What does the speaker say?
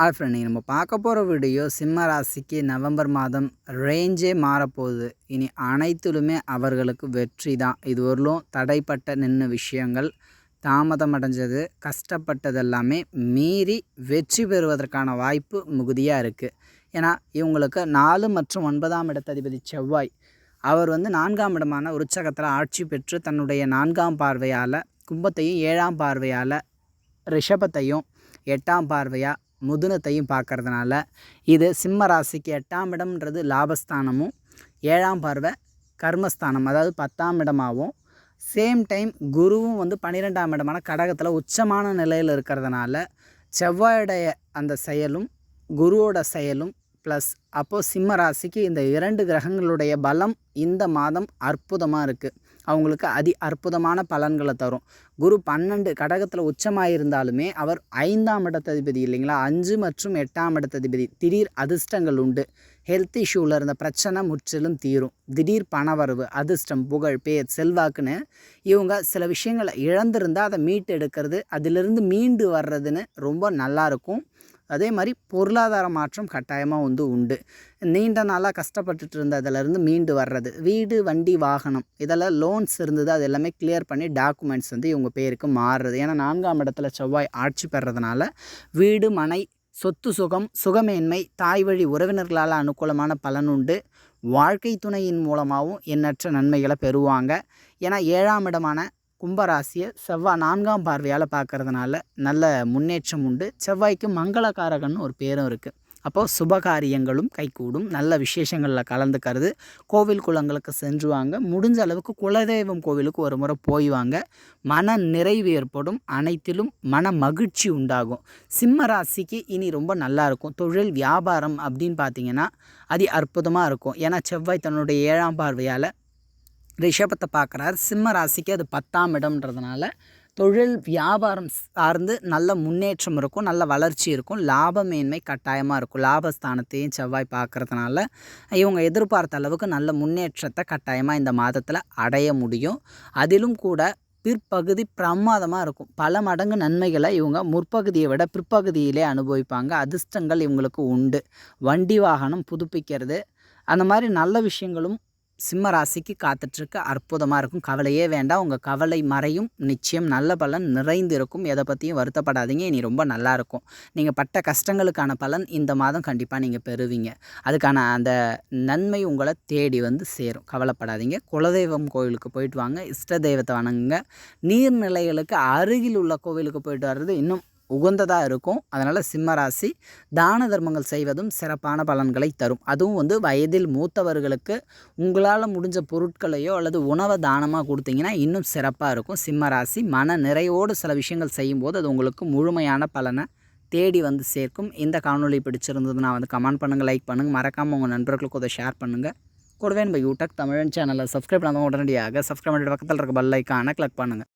Hi friend நம்ம பார்க்க போகிற வீடியோ சிம்ம ராசிக்கு நவம்பர் மாதம் ரேஞ்சே மாறப்போகுது. இனி அனைத்திலுமே அவர்களுக்கு வெற்றி தான். இது வரலும் தடைப்பட்ட நின்ன விஷயங்கள் தாமதம் அடைஞ்சது கஷ்டப்பட்டது எல்லாமே மீறி வெற்றி பெறுவதற்கான வாய்ப்பு மிகுதியாக இருக்குது ஏன்னா இவங்களுக்கு நாலு மற்றும் ஒன்பதாம் இடத்ததிபதி செவ்வாய் அவர் வந்து நான்காம் இடமான உற்சகத்தில் ஆட்சி பெற்று தன்னுடைய நான்காம் பார்வையால் கும்பத்தையும் ஏழாம் பார்வையால் ரிஷபத்தையும் எட்டாம் பார்வையாக முதுனத்தையும் பார்க்கறதுனால இது சிம்ம ராசிக்கு எட்டாம் இடம்ன்றது லாபஸ்தானமும் ஏழாம் பார்வை கர்மஸ்தானம் அதாவது பத்தாம் இடமாகவும் சேம் டைம் குருவும் வந்து பன்னிரெண்டாம் இடமான கடகத்தில் உச்சமான நிலையில் இருக்கிறதுனால செவ்வாயுடைய அந்த செயலும் குருவோட செயலும் ப்ளஸ் அப்போது சிம்ம ராசிக்கு இந்த இரண்டு கிரகங்களுடைய பலம் இந்த மாதம் அற்புதமாக இருக்குது அவங்களுக்கு அதி அற்புதமான பலன்களை தரும். குரு பன்னெண்டு கடகத்தில் உச்சமாக இருந்தாலுமே அவர் ஐந்தாம் இடத்ததிபதி இல்லைங்களா? அஞ்சு மற்றும் எட்டாம் இடத்ததிபதி. திடீர் அதிர்ஷ்டங்கள் உண்டு. ஹெல்த் இஷ்யூவில் இருந்த பிரச்சனை முற்றிலும் தீரும். திடீர் பணவரவு அதிர்ஷ்டம் புகழ் பேர் செல்வாக்குன்னு இவங்க சில விஷயங்களை இழந்திருந்தால் அதை மீட்டு எடுக்கிறது அதிலிருந்து மீண்டு வர்றதுன்னு ரொம்ப நல்லாயிருக்கும் அதே மாதிரி பொருளாதார மாற்றம் கட்டாயமாக வந்து உண்டு. நீண்ட நாளாக கஷ்டப்பட்டுட்டு இருந்ததுலேருந்து மீண்டு வர்றது வீடு வண்டி வாகனம் இதெல்லாம் லோன்ஸ் இருந்தது அது எல்லாமே கிளியர் பண்ணி டாக்குமெண்ட்ஸ் வந்து இவங்க பேருக்கு மாறுறது. ஏன்னா நான்காம் இடத்துல செவ்வாய் ஆட்சி பெறதுனால வீடு மனை சொத்து சுகம் சுகமேன்மை தாய் வழி உறவினர்களால் அனுகூலமான பலன் உண்டு. வாழ்க்கை துணையின் மூலமாகவும் எண்ணற்ற நன்மைகளை பெறுவாங்க. ஏன்னா ஏழாம் இடமான கும்பராசியை செவ்வாய் நான்காம் பார்வையால் பார்க்கறதுனால நல்ல முன்னேற்றம் உண்டு. செவ்வாய்க்கு மங்களகாரகன்னு ஒரு பேரும் இருக்குது அப்போது சுபகாரியங்களும் கைகூடும். நல்ல விசேஷங்களில் கலந்துக்கிறது. கோவில் குளங்களுக்கு சென்றுவாங்க. முடிஞ்ச அளவுக்கு குலதெய்வம் கோவிலுக்கு ஒரு முறை போய்வாங்க. மன நிறைவு ஏற்படும். அனைத்திலும் மன மகிழ்ச்சி உண்டாகும். சிம்ம ராசிக்கு இனி ரொம்ப நல்லாயிருக்கும் தொழில் வியாபாரம் அப்படின்னு பார்த்தீங்கன்னா அது அற்புதமாக இருக்கும். ஏன்னா செவ்வாய் தன்னுடைய ஏழாம் பார்வையால் ரிஷபத்தை பார்க்குறாரு. சிம்ம ராசிக்கு அது பத்தாம் இடம்ன்றதுனால தொழில் வியாபாரம் சார்ந்து நல்ல முன்னேற்றம் இருக்கும் நல்ல வளர்ச்சி இருக்கும் லாபமேன்மை கட்டாயமாக இருக்கும். லாபஸ்தானத்தையும் செவ்வாய் பார்க்குறதுனால இவங்க எதிர்பார்த்த அளவுக்கு நல்ல முன்னேற்றத்தை கட்டாயமாக இந்த மாதத்தில் அடைய முடியும். அதிலும் கூட பிற்பகுதி பிரமாதமாக இருக்கும். பல மடங்கு நன்மைகளை இவங்க முற்பகுதியை விட பிற்பகுதியிலே அனுபவிப்பாங்க. அதிர்ஷ்டங்கள் இவங்களுக்கு உண்டு. வண்டி வாகனம் புதுப்பிக்கிறது. அந்த மாதிரி நல்ல விஷயங்களும் சிம்ம ராசிக்கு காத்துட்ருக்கு. அற்புதமாக இருக்கும். கவலையே வேண்டாம். உங்கள் கவலை மறையும். நிச்சயம் நல்ல பலன் நிறைந்து இருக்கும் எதை பற்றியும் வருத்தப்படாதீங்க. இனி ரொம்ப நல்லாயிருக்கும் நீங்கள் பட்ட கஷ்டங்களுக்கான பலன் இந்த மாதம் கண்டிப்பாக நீங்கள் பெறுவீங்க. அதுக்கான அந்த நன்மை உங்களை தேடி வந்து சேரும். கவலைப்படாதீங்க. குலதெய்வம் கோவிலுக்கு போயிட்டு வாங்க. இஷ்ட தெய்வத்தை வணங்குங்க. நீர்நிலைகளுக்கு அருகில் உள்ள கோவிலுக்கு போயிட்டு வர்றது இன்னும் உகந்ததாக இருக்கும். அதனால் சிம்ம ராசி தான தர்மங்கள் செய்வதும் சிறப்பான பலன்களை தரும். அதுவும் வந்து வயதில் மூத்தவர்களுக்கு உங்களால் முடிஞ்ச பொருட்களையோ அல்லது உணவை தானமாக கொடுத்தீங்கன்னா இன்னும் சிறப்பாக இருக்கும். சிம்ம ராசி மன நிறைவோடு சில விஷயங்கள் செய்யும்போது அது உங்களுக்கு முழுமையான பலனை தேடி வந்து சேர்க்கும். இந்த காணொலி பிடிச்சிருந்ததுன்னா வந்து கமெண்ட் பண்ணுங்கள் லைக் பண்ணுங்கள் மறக்காமல் உங்கள் நண்பர்களுக்கு அதை ஷேர் பண்ணுங்கள் கூடவே நம்ம யூடக் தமிழன் சேனலில் சப்ஸ்கிரைப் பண்ணாமல் உடனடியாக சப்ஸ்கிரைப் பண்ணிட்டு பக்கத்தில் இருக்க பெல் ஐக்கானை கிளிக் பண்ணுங்கள்